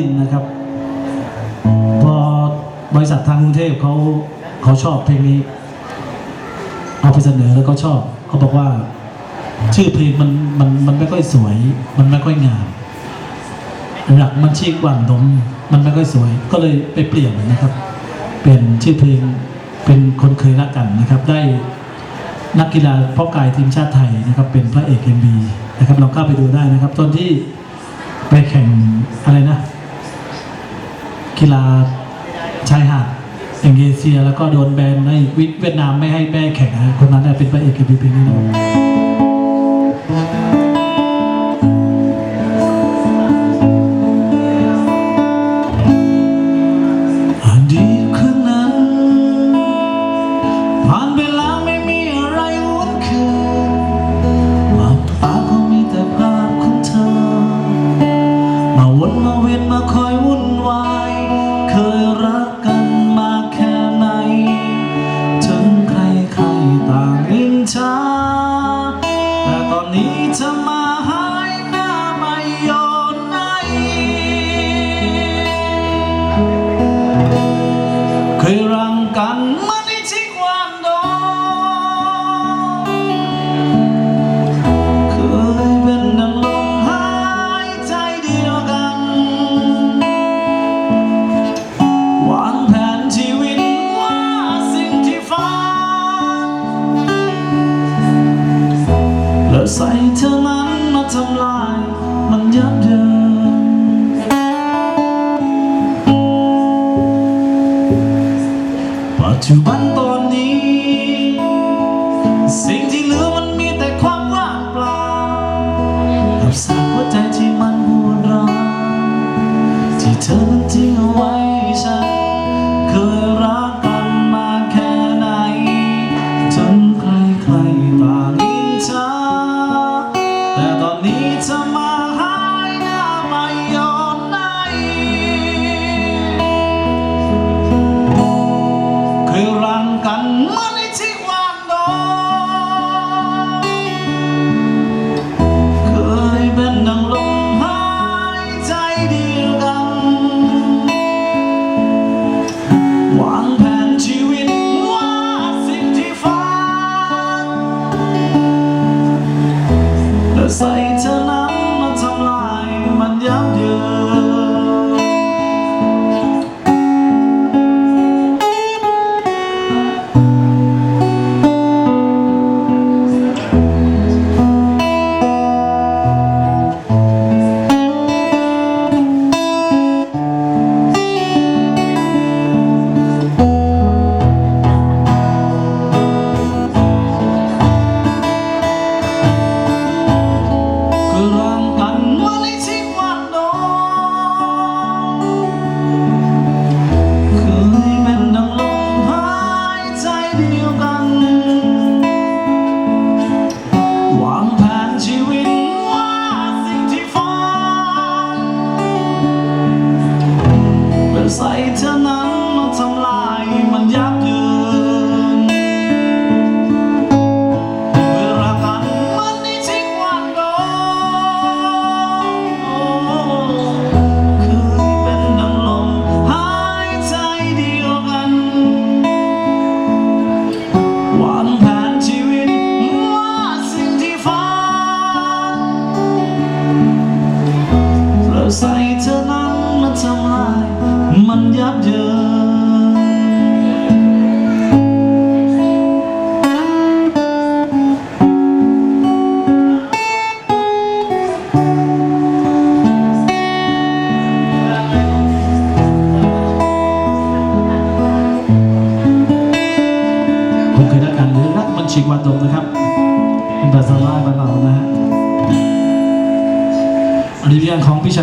ินนะครับ พอบริษัททางกรุงเทพเขาเขาชอบเพลงนี้ เอาไปเสนอแล้วก็ชอบ เขาบอกว่า ชื่อเพลงมันมันมันไม่ค่อยสวย มันไม่ค่อยงามหลักมันชี้กว่างดมมันไม่ค่อยสวย ก็เลยไปเปลี่ยนนะครับ เปลี่ยนชื่อเพลงเป็นคนเคยรักกันนะครับ ได้นักกีฬาเพาะกายทีมชาติไทยนะครับ เป็นพระเอกเอ็มบีนะครับลองเข้าไปดูได้นะครับ ตอนที่ไปแข่งอะไรนะ กีฬาชายหาดอย่างเอเชียแล้วก็โดนแบนในเวียดนามไม่ให้แม่แข่งนะคนนั้นเป็นพระเอกเอ็มบีเพลงนี้นะ แต่ตอนนี้เธอมา ใส่เธอนั้นมาทำลาย มันยับเยินปัจจุบันตอนนี้ สิ่งที่เหลือ แต่ตอ ผมเคยรักกันหรือรักมันฉีกวันดมนะครับเป็นภาษาไล่บ้านเรานะฮะอันนี้เป็นงของพี่ชัย